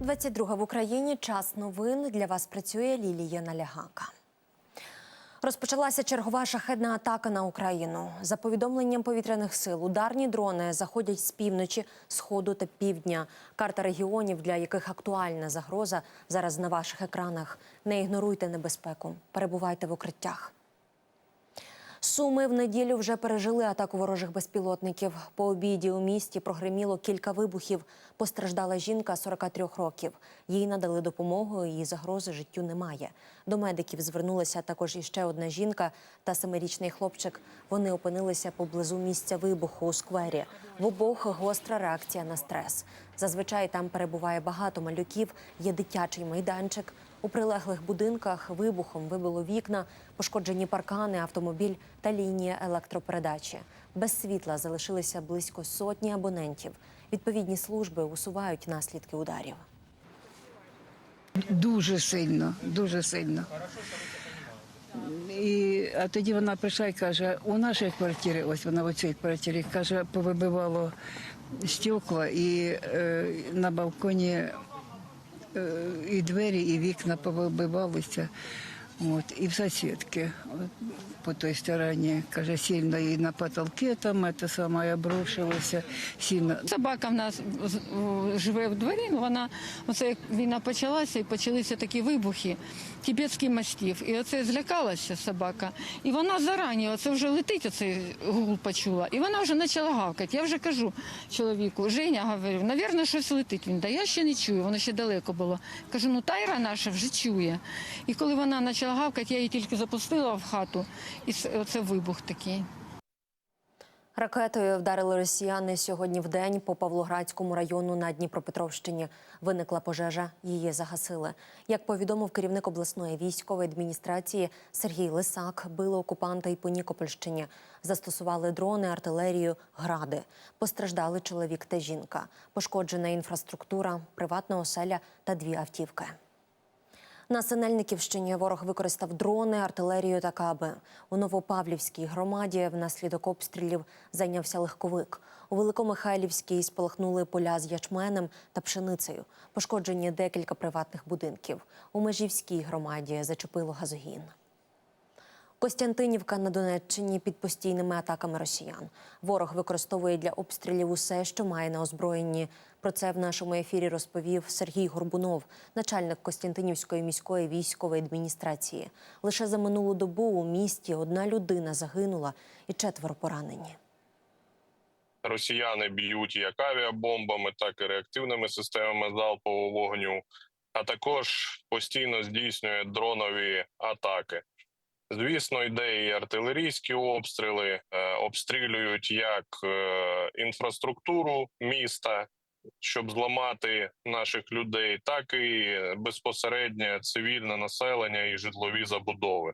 22 в Україні. Час новин. Для вас працює Лілія Налягака. Розпочалася чергова шахедна атака на Україну. За повідомленням повітряних сил, ударні дрони заходять з півночі, сходу та півдня. Карта регіонів, для яких актуальна загроза, зараз на ваших екранах. Не ігноруйте небезпеку. Перебувайте в укриттях. Суми в неділю вже пережили атаку ворожих безпілотників. По обіді у місті прогреміло кілька вибухів. Постраждала жінка 43 років. Їй надали допомогу, її загрози життю немає. До медиків звернулася також іще одна жінка та семирічний хлопчик. Вони опинилися поблизу місця вибуху у сквері. В обох гостра реакція на стрес. Зазвичай там перебуває багато малюків, є дитячий майданчик. У прилеглих будинках вибухом вибило вікна, пошкоджені паркани, автомобіль та лінія електропередачі. Без світла залишилися близько сотні абонентів. Відповідні служби усувають наслідки ударів. Дуже сильно, дуже сильно. І, а тоді вона прийшла і каже, у нашій квартирі, ось вона в цій квартирі, каже, повибивало стекла і е, на балконі і двері, і вікна повибивалися. От, і в сусідки по той стороні, каже, сильно і на потолки там це саме обрушилося, сильно. Собака в нас живе в дворі. Вона оце як війна почалася і почалися такі вибухи. Тібетський мастів. І оце злякалася собака. І вона зарані, оце вже летить, оцей гул почула. І вона вже почала гавкати. Я вже кажу чоловіку, Женя говорю, навірно, щось летить. Він да я ще не чую, воно ще далеко було. Кажу, ну тайра наша вже чує. І коли вона почала гавкати, я її тільки запустила в хату, і оце вибух такий. Ракетою вдарили росіяни сьогодні в день по Павлоградському району на Дніпропетровщині. Виникла пожежа, її загасили. Як повідомив керівник обласної військової адміністрації Сергій Лисак, били окупанта і по Нікопольщині. Застосували дрони, артилерію, гради. Постраждали чоловік та жінка. Пошкоджена інфраструктура, приватна оселя та дві автівки. На Синельниківщині ворог використав дрони, артилерію та каби. У Новопавлівській громаді внаслідок обстрілів зайнявся легковик. У Великомихайлівській спалахнули поля з ячменем та пшеницею. Пошкоджені декілька приватних будинків. У Межівській громаді зачепило газогін. Костянтинівка на Донеччині під постійними атаками росіян. Ворог використовує для обстрілів усе, що має на озброєнні. Про це в нашому ефірі розповів Сергій Горбунов, начальник Костянтинівської міської військової адміністрації. Лише за минулу добу у місті одна людина загинула і четверо поранені. Росіяни б'ють як авіабомбами, так і реактивними системами залпового вогню, а також постійно здійснює дронові атаки. Звісно, йде артилерійські обстріли, е, обстрілюють як е, інфраструктуру міста, щоб зламати наших людей, так і безпосередньо цивільне населення і житлові забудови.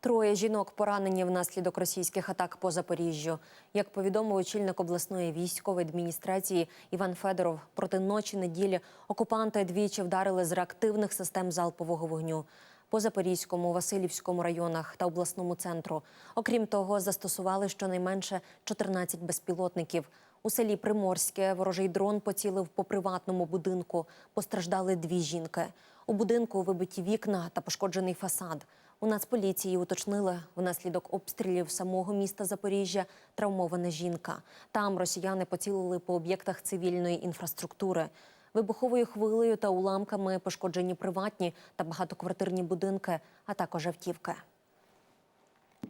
Троє жінок поранені внаслідок російських атак по Запоріжжю. Як повідомив очільник обласної військової адміністрації Іван Федоров, проти ночі неділі окупанти двічі вдарили з реактивних систем залпового вогню по Запорізькому, Васильівському районах та обласному центру. Окрім того, застосували щонайменше 14 безпілотників. У селі Приморське ворожий дрон поцілив по приватному будинку. Постраждали дві жінки. У будинку вибиті вікна та пошкоджений фасад. У Нацполіції уточнили, внаслідок обстрілів самого міста Запоріжжя травмована жінка. Там росіяни поцілили по об'єктах цивільної інфраструктури. Вибуховою хвилею та уламками пошкоджені приватні та багатоквартирні будинки, а також автівки.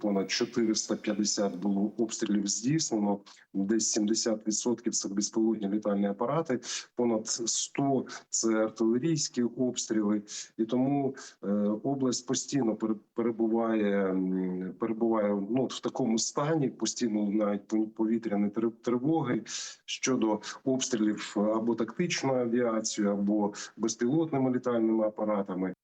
Понад 450 було обстрілів здійснено. Десь 70% це безпілотні літальні апарати, понад 100 – це артилерійські обстріли. І тому е, область постійно пере- перебуває перебуває ну в такому стані, постійно пов- повітряні тривоги щодо обстрілів або тактичною авіацією, або безпілотними літальними апаратами.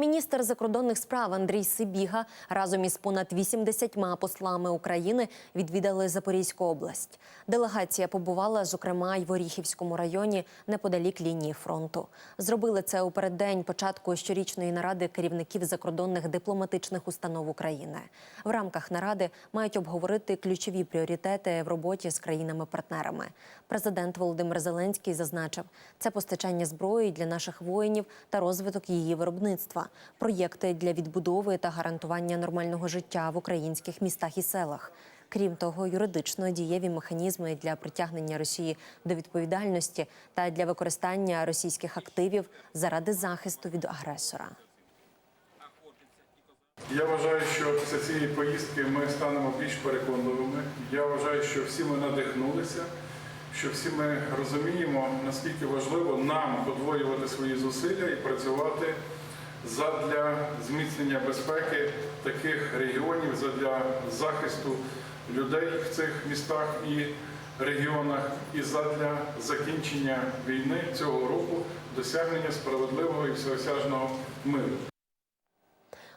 Міністр закордонних справ Андрій Сибіга разом із понад 80 послами України відвідали Запорізьку область. Делегація побувала, зокрема, й в Оріхівському районі неподалік лінії фронту. Зробили це у переддень початку щорічної наради керівників закордонних дипломатичних установ України. В рамках наради мають обговорити ключові пріоритети в роботі з країнами-партнерами. Президент Володимир Зеленський зазначив, це постачання зброї для наших воїнів та розвиток її виробництва, проєкти для відбудови та гарантування нормального життя в українських містах і селах. Крім того, юридично дієві механізми для притягнення Росії до відповідальності та для використання російських активів заради захисту від агресора. Я вважаю, що після цієї поїздки ми станемо більш переконливими. Я вважаю, що всі ми надихнулися, що всі ми розуміємо, наскільки важливо нам подвоювати свої зусилля і працювати задля зміцнення безпеки таких регіонів, задля захисту людей в цих містах і регіонах, і задля закінчення війни цього року, досягнення справедливого і всеосяжного миру.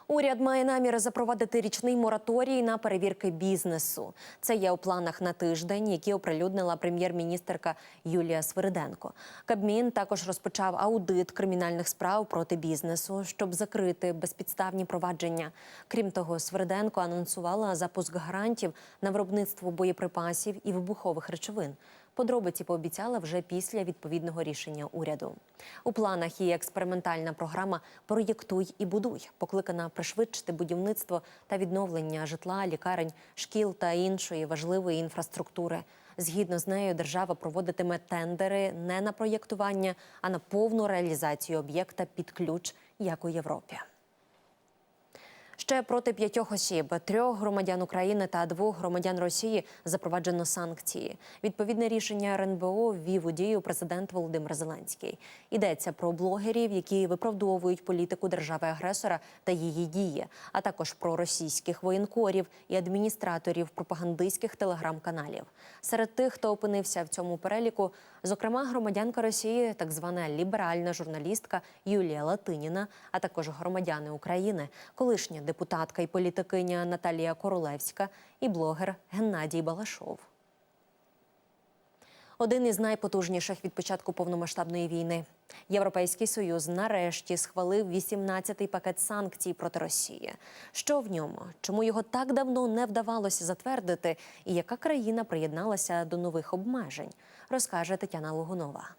Уряд має намір запровадити річний мораторій на перевірки бізнесу. Це є у планах на тиждень, які оприлюднила прем'єр-міністерка Юлія Свириденко. Кабмін також розпочав аудит кримінальних справ проти бізнесу, щоб закрити безпідставні провадження. Крім того, Свириденко анонсувала запуск гарантів на виробництво боєприпасів і вибухових речовин. Подробиці пообіцяла вже після відповідного рішення уряду. У планах є експериментальна програма Проєктуй і будуй, покликана пришвидшити будівництво та відновлення житла, лікарень, шкіл та іншої важливої інфраструктури. Згідно з нею, держава проводитиме тендери не на проєктування, а на повну реалізацію об'єкта під ключ, як у Європі. Ще проти п'ятьох осіб, трьох громадян України та двох громадян Росії запроваджено санкції. Відповідне рішення РНБО ввів у дію президент Володимир Зеленський. Йдеться про блогерів, які виправдовують політику держави-агресора та її дії, а також про російських воєнкорів і адміністраторів пропагандистських телеграм-каналів. Серед тих, хто опинився в цьому переліку, зокрема громадянка Росії, так звана ліберальна журналістка Юлія Латиніна, а також громадяни України, колишня депутатка і політикиня Наталія Королевська і блогер Геннадій Балашов. Один із найпотужніших від початку повномасштабної війни. Європейський союз нарешті схвалив 18-й пакет санкцій проти Росії. Що в ньому? Чому його так давно не вдавалося затвердити? І яка країна приєдналася до нових обмежень? Розкаже Тетяна Логунова.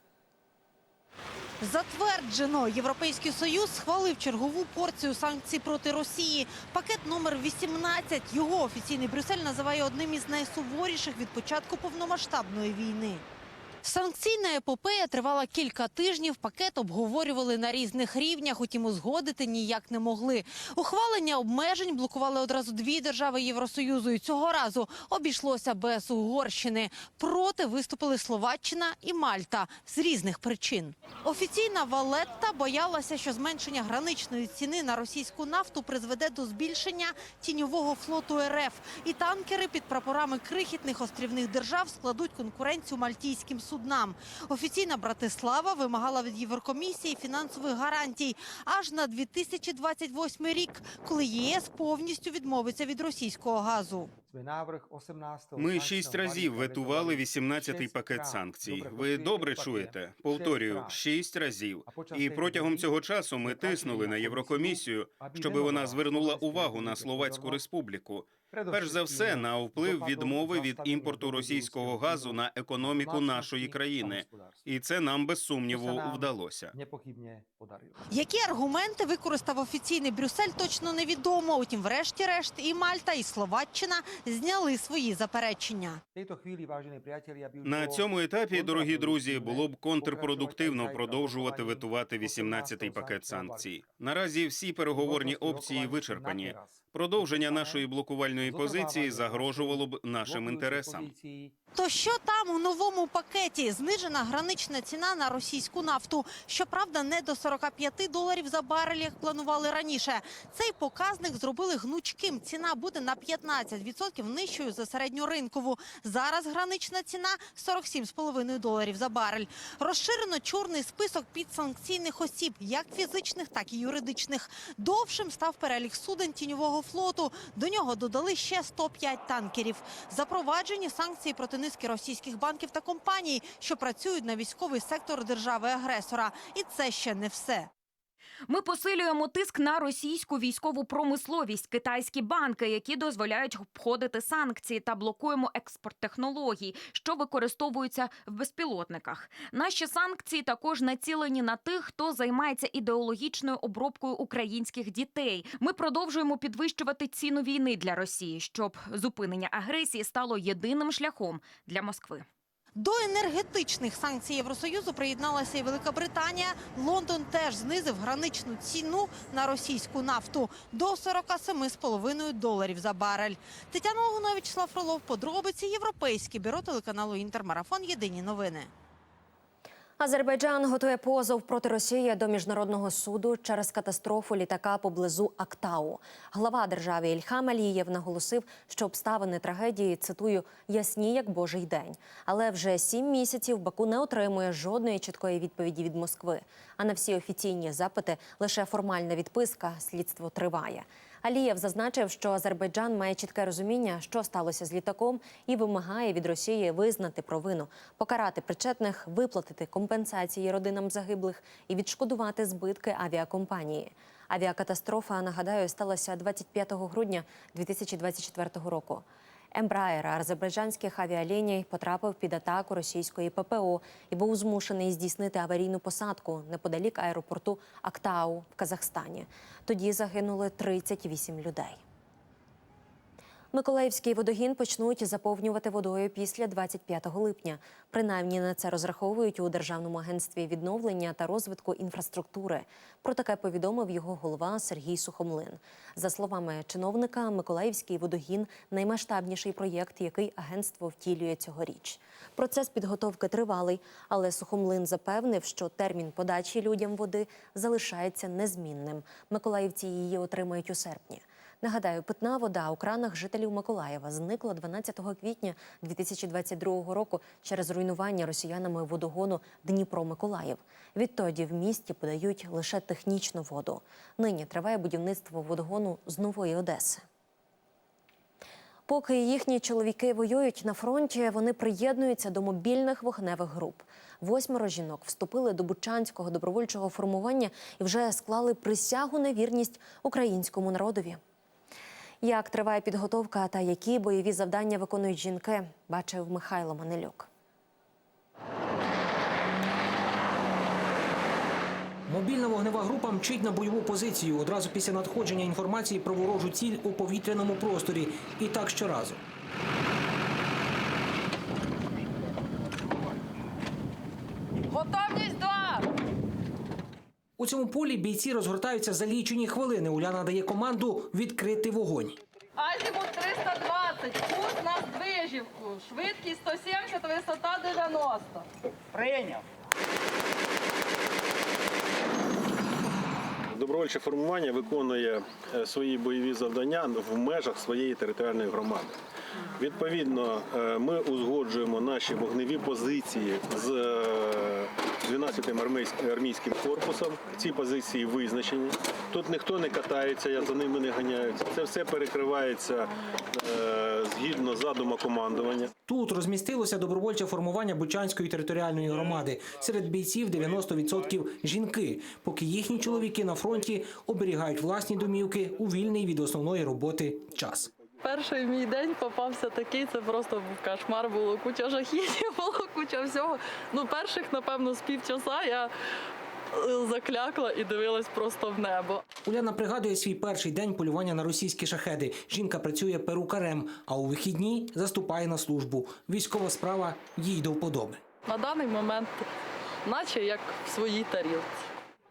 Затверджено. Європейський Союз схвалив чергову порцію санкцій проти Росії. Пакет номер 18. Його офіційний Брюссель називає одним із найсуворіших від початку повномасштабної війни. Санкційна епопея тривала кілька тижнів. Пакет обговорювали на різних рівнях, утім узгодити ніяк не могли. Ухвалення обмежень блокували одразу дві держави Євросоюзу. І цього разу обійшлося без Угорщини. Проти виступили Словаччина і Мальта з різних причин. Офіційна Валетта боялася, що зменшення граничної ціни на російську нафту призведе до збільшення тіньового флоту РФ. І танкери під прапорами крихітних острівних держав складуть конкуренцію мальтійським суднам. Офіційна Братислава вимагала від Єврокомісії фінансових гарантій аж на 2028 рік, коли ЄС повністю відмовиться від російського газу. Ми шість разів ветували 18-й пакет санкцій. Ви добре чуєте? Повторюю, шість разів. І протягом цього часу ми тиснули на Єврокомісію, щоб вона звернула увагу на Словацьку республіку. Перш за все, на вплив відмови від імпорту російського газу на економіку нашої країни, і це нам без сумніву вдалося. Які аргументи використав офіційний Брюссель, точно невідомо. Утім, врешті-решт, і Мальта, і Словаччина зняли свої заперечення. На цьому етапі, дорогі друзі, було б контрпродуктивно продовжувати витувати 18-й пакет санкцій. Наразі всі переговорні опції вичерпані. Продовження нашої блокувальної позиції загрожувало б нашим інтересам. То що там у новому пакеті? Знижена гранична ціна на російську нафту. Щоправда, не до 45 доларів за барель, як планували раніше. Цей показник зробили гнучким. Ціна буде на 15% 10% нижчою за середньоринкову. Зараз гранична ціна 47,5 доларів за барель. Розширено чорний список підсанкційних осіб, як фізичних, так і юридичних. Довшим став перелік суден тіньового флоту. До нього додали ще 105 танкерів. Запроваджені санкції проти низки російських банків та компаній, що працюють на військовий сектор держави-агресора. І це ще не все. Ми посилюємо тиск на російську військову промисловість, китайські банки, які дозволяють обходити санкції, та блокуємо експорт технологій, що використовуються в безпілотниках. Наші санкції також націлені на тих, хто займається ідеологічною обробкою українських дітей. Ми продовжуємо підвищувати ціну війни для Росії, щоб зупинення агресії стало єдиним шляхом для Москви. До енергетичних санкцій Євросоюзу приєдналася і Велика Британія. Лондон теж знизив граничну ціну на російську нафту до 47,5 доларів за барель. Тетяна Огунович Слав Фролов, подробиці Європейське бюро телеканалу Інтермарафон. Єдині новини. Азербайджан готує позов проти Росії до міжнародного суду через катастрофу літака поблизу Актау. Глава держави Ільхам Алієв наголосив, що обставини трагедії цитую ясні як божий день. Але вже сім місяців Баку не отримує жодної чіткої відповіді від Москви. А на всі офіційні запити лише формальна відписка. Слідство триває. Алієв зазначив, що Азербайджан має чітке розуміння, що сталося з літаком, і вимагає від Росії визнати провину, покарати причетних, виплатити компенсації родинам загиблих і відшкодувати збитки авіакомпанії. Авіакатастрофа, нагадаю, сталася 25 грудня 2024 року. Ембраєр азербайджанських авіаліній потрапив під атаку російської ППО і був змушений здійснити аварійну посадку неподалік аеропорту Актау в Казахстані. Тоді загинули 38 людей. Миколаївський водогін почнуть заповнювати водою після 25 липня. Принаймні на це розраховують у Державному агентстві відновлення та розвитку інфраструктури. Про таке повідомив його голова Сергій Сухомлин. За словами чиновника, Миколаївський водогін наймасштабніший проєкт, який агентство втілює цьогоріч. Процес підготовки тривалий, але Сухомлин запевнив, що термін подачі людям води залишається незмінним. Миколаївці її отримають у серпні. Нагадаю, питна вода у кранах жителів Миколаєва зникла 12 квітня 2022 року через руйнування росіянами водогону Дніпро-Миколаїв. Відтоді в місті подають лише технічну воду. Нині триває будівництво водогону з нової Одеси. Поки їхні чоловіки воюють на фронті, вони приєднуються до мобільних вогневих груп. Восьмеро жінок вступили до Бучанського добровольчого формування і вже склали присягу на вірність українському народові. Як триває підготовка та які бойові завдання виконують жінки, бачив Михайло Манилюк. Мобільна вогнева група мчить на бойову позицію одразу після надходження інформації про ворожу ціль у повітряному просторі. І так щоразу. Готовність два! У цьому полі бійці розгортаються за лічені хвилини. Уляна дає команду відкрити вогонь. Азімут 320, курс на Здвижівку, швидкість 170, висота 90. Добровольче формування виконує е, свої бойові завдання в межах своєї територіальної громади. Відповідно, е, ми узгоджуємо наші вогневі позиції з е, 12-м армійським корпусом. Ці позиції визначені. Тут ніхто не катається, я за ними не ганяюся. Це все перекривається е, згідно задуму командування. Тут розмістилося добровольче формування Бучанської територіальної громади. Серед бійців 90% жінки, поки їхні чоловіки на фронті оберігають власні домівки у вільний від основної роботи час. Перший мій день попався такий, це просто був кошмар, було куча жахітів, було куча всього. Ну, перших, напевно, з півчаса я е, заклякла і дивилась просто в небо. Уляна пригадує свій перший день полювання на російські шахеди. Жінка працює перукарем, а у вихідні заступає на службу. Військова справа їй до вподоби. На даний момент, наче як в своїй тарілці.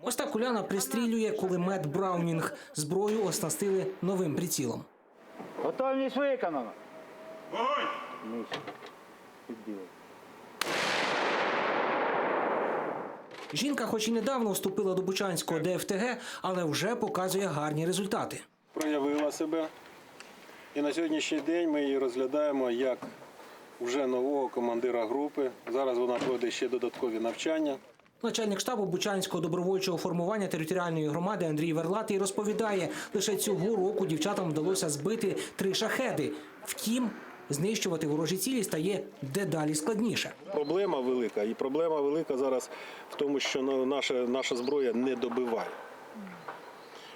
Ось так Уляна пристрілює кулемет Браунінг. Зброю оснастили новим прицілом. Готовність виконано. Жінка, хоч і недавно вступила до Бучанського ДФТГ, але вже показує гарні результати. Проявила себе І на сьогоднішній день ми її розглядаємо як вже нового командира групи. Зараз вона пройде ще додаткові навчання. Начальник штабу Бучанського добровольчого формування територіальної громади Андрій Верлатий розповідає, лише цього року дівчатам вдалося збити три шахеди. Втім, знищувати ворожі цілі стає дедалі складніше. Проблема велика, і проблема велика зараз в тому, що наша, наша зброя не добиває.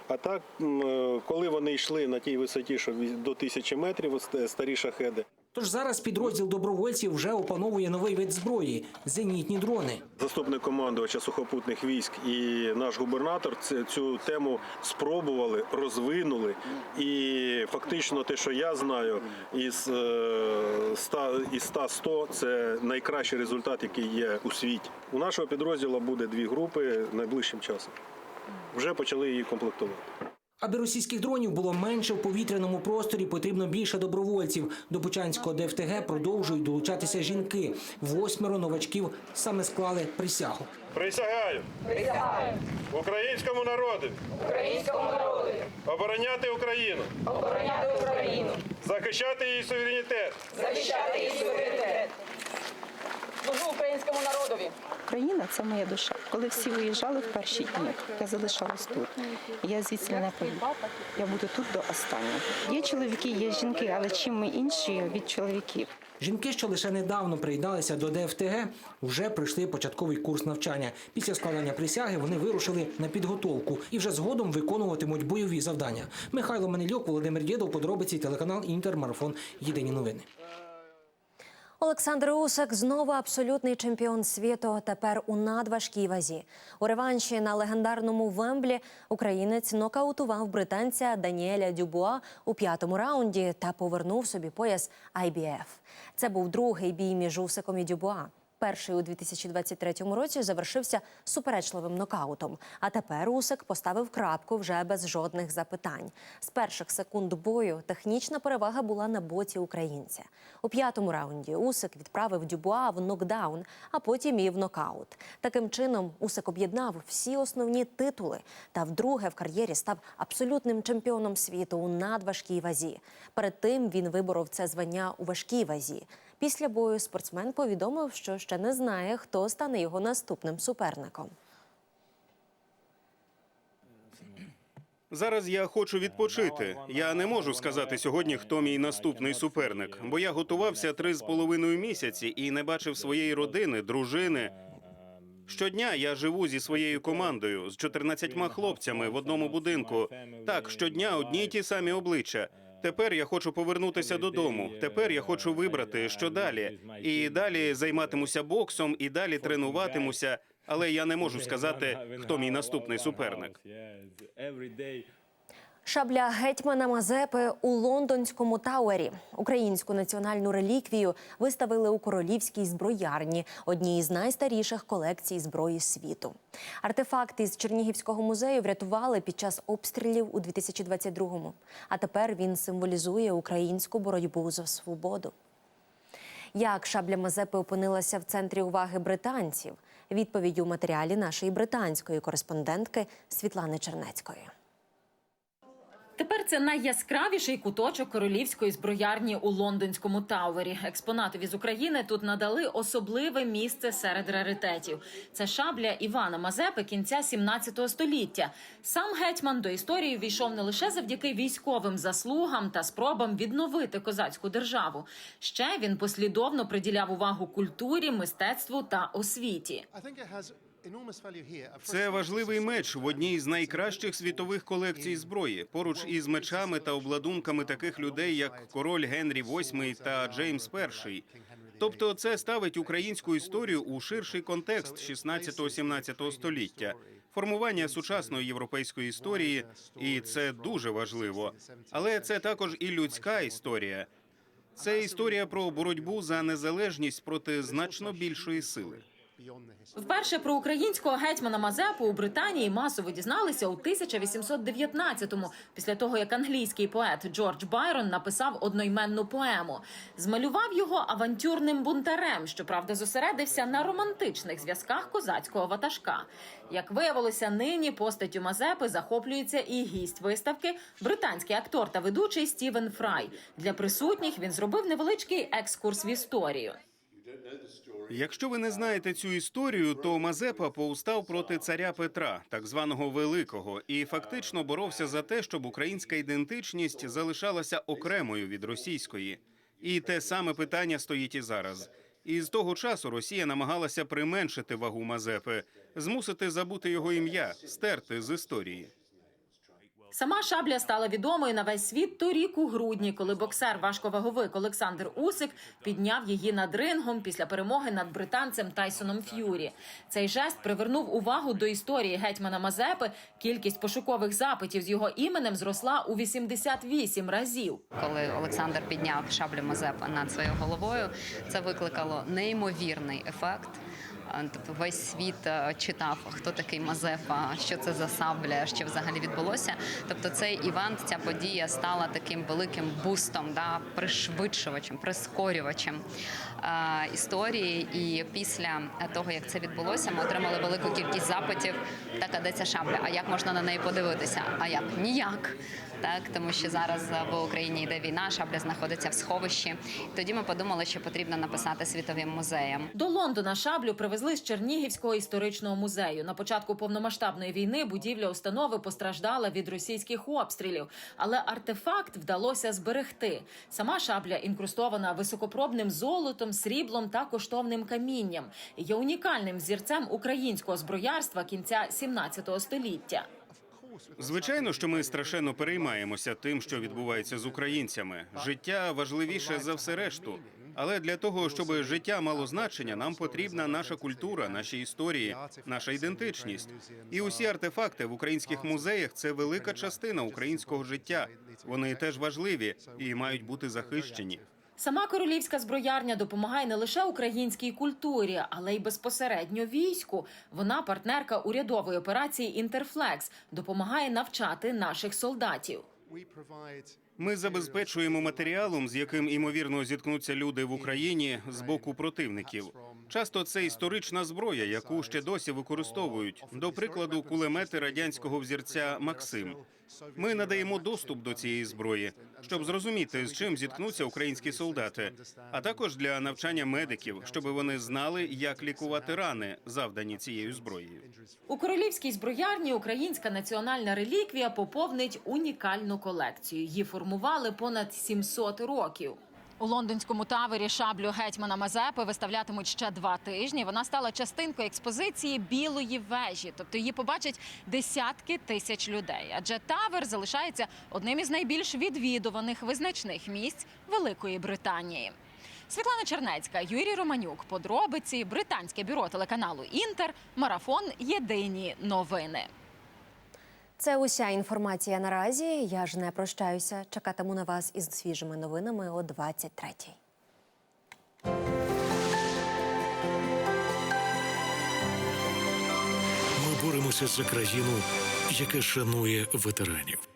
А так, е, коли вони йшли на тій висоті, що до тисячі метрів, старі шахеди, Тож зараз підрозділ добровольців вже опановує новий вид зброї зенітні дрони. заступник командувача сухопутних військ і наш губернатор цю тему спробували, розвинули. І фактично те, що я знаю, із е, 100, із 100-100 це найкращий результат, який є у світі. У нашого підрозділу буде дві групи найближчим часом. Вже почали її комплектувати. Аби російських дронів було менше в повітряному просторі, потрібно більше добровольців. До Бучанського ДФТГ продовжують долучатися жінки. Восьмеро новачків саме склали присягу. Присягаю. Присягаю. Українському народу. Українському народу. Обороняти Україну. Обороняти Україну. Захищати її суверенітет. Служу українському народові. Україна це моя душа. Коли всі виїжджали в перші дні, я залишалась тут. Я звідси не поїду. Я буду тут до останнього. Є чоловіки, є жінки, але чим ми інші від чоловіків? Жінки, що лише недавно приєдналися до ДФТГ, вже пройшли початковий курс навчання. Після складання присяги вони вирушили на підготовку і вже згодом виконуватимуть бойові завдання. Михайло Манилюк, Володимир Дєдов, подробиці телеканал Інтер, марафон. Єдині новини. Олександр Усак знову абсолютний чемпіон світу. Тепер у надважкій вазі. У реванші на легендарному Вемблі українець нокаутував британця Даніеля Дюбуа у п'ятому раунді та повернув собі пояс IBF. Це був другий бій між Усаком і Дюбуа. Перший у 2023 році завершився суперечливим нокаутом. А тепер Усик поставив крапку вже без жодних запитань. З перших секунд бою технічна перевага була на боці українця. У п'ятому раунді Усик відправив Дюбуа в нокдаун, а потім і в нокаут. Таким чином Усик об'єднав всі основні титули та вдруге в кар'єрі став абсолютним чемпіоном світу у надважкій вазі. Перед тим він виборов це звання у важкій вазі. Після бою спортсмен повідомив, що ще не знає, хто стане його наступним суперником. Зараз я хочу відпочити. Я не можу сказати сьогодні, хто мій наступний суперник, бо я готувався три з половиною місяці і не бачив своєї родини, дружини. Щодня я живу зі своєю командою з 14 хлопцями в одному будинку. Так, щодня одні й ті самі обличчя. Тепер я хочу повернутися додому. Тепер я хочу вибрати, що далі. І далі займатимуся боксом, і далі тренуватимуся. Але я не можу сказати, хто мій наступний суперник. Шабля гетьмана Мазепи у лондонському Тауері. Українську національну реліквію виставили у королівській зброярні, одній із найстаріших колекцій зброї світу. Артефакт із Чернігівського музею врятували під час обстрілів у 2022-му. А тепер він символізує українську боротьбу за свободу. Як шабля Мазепи опинилася в центрі уваги британців? Відповідь у матеріалі нашої британської кореспондентки Світлани Чернецької. Тепер це найяскравіший куточок королівської зброярні у лондонському Тауері. Експонатові з України тут надали особливе місце серед раритетів. Це шабля Івана Мазепи кінця 17 століття. Сам гетьман до історії війшов не лише завдяки військовим заслугам та спробам відновити козацьку державу. Ще він послідовно приділяв увагу культурі, мистецтву та освіті. Це важливий меч в одній з найкращих світових колекцій зброї, поруч із мечами та обладунками таких людей, як король Генрі VIII та Джеймс І. Тобто, це ставить українську історію у ширший контекст 16-17 століття. Формування сучасної європейської історії, і це дуже важливо. Але це також і людська історія. Це історія про боротьбу за незалежність проти значно більшої сили. Вперше про українського гетьмана Мазепу у Британії масово дізналися у 1819-му, після того як англійський поет Джордж Байрон написав одноіменну поему. Змалював його авантюрним бунтарем, щоправда, зосередився на романтичних зв'язках козацького ватажка. Як виявилося, нині постаттю Мазепи захоплюється і гість виставки, британський актор та ведучий Стівен Фрай. Для присутніх він зробив невеличкий екскурс в історію. Якщо ви не знаєте цю історію, то Мазепа повстав проти царя Петра, так званого Великого, і фактично боровся за те, щоб українська ідентичність залишалася окремою від російської. І те саме питання стоїть і зараз. І з того часу Росія намагалася применшити вагу Мазепи, змусити забути його ім'я, стерти з історії. Сама шабля стала відомою на весь світ торік у грудні, коли боксер важковаговик Олександр Усик підняв її над рингом після перемоги над британцем Тайсоном Ф'юрі. Цей жест привернув увагу до історії гетьмана Мазепи. Кількість пошукових запитів з його іменем зросла у 88 разів. Коли Олександр підняв шаблю Мазепа над своєю головою, це викликало неймовірний ефект. Тобто весь світ е, читав, хто такий Мазепа, що це за сабля, що взагалі відбулося. Тобто, цей івент, ця подія стала таким великим бустом, да, пришвидшувачем, прискорювачем е, історії. І після того, як це відбулося, ми отримали велику кількість запитів. Так, а де ця шабля? А як можна на неї подивитися? А як ніяк. Так, тому що зараз в Україні йде війна, шабля знаходиться в сховищі. Тоді ми подумали, що потрібно написати світовим музеям. До Лондона шаблю привезли з Чернігівського історичного музею. На початку повномасштабної війни будівля установи постраждала від російських обстрілів, але артефакт вдалося зберегти. Сама шабля інкрустована високопробним золотом, сріблом та коштовним камінням. Є унікальним взірцем українського зброярства кінця 17 століття. Звичайно, що ми страшенно переймаємося тим, що відбувається з українцями. Життя важливіше за все решту. Але для того, щоб життя мало значення, нам потрібна наша культура, наші історії, наша ідентичність. І усі артефакти в українських музеях це велика частина українського життя. Вони теж важливі і мають бути захищені. Сама королівська зброярня допомагає не лише українській культурі, але й безпосередньо війську. Вона партнерка урядової операції Інтерфлекс, допомагає навчати наших солдатів. Ми забезпечуємо матеріалом, з яким імовірно зіткнуться люди в Україні з боку противників. Часто це історична зброя, яку ще досі використовують. До прикладу, кулемети радянського взірця Максим. Ми надаємо доступ до цієї зброї, щоб зрозуміти, з чим зіткнуться українські солдати, а також для навчання медиків, щоб вони знали, як лікувати рани, завдані цією зброєю. У королівській зброярні українська національна реліквія поповнить унікальну колекцію. Її формували понад 700 років. У лондонському тавері шаблю гетьмана Мазепи виставлятимуть ще два тижні. Вона стала частинкою експозиції білої вежі, тобто її побачать десятки тисяч людей. Адже тавер залишається одним із найбільш відвідуваних визначних місць Великої Британії. Світлана Чернецька, Юрій Романюк. Подробиці британське бюро телеканалу Інтер. Марафон. Єдині новини. Це уся інформація наразі. Я ж не прощаюся. Чекатиму на вас із свіжими новинами о 23-й. Ми боремося за країну, яка шанує ветеранів.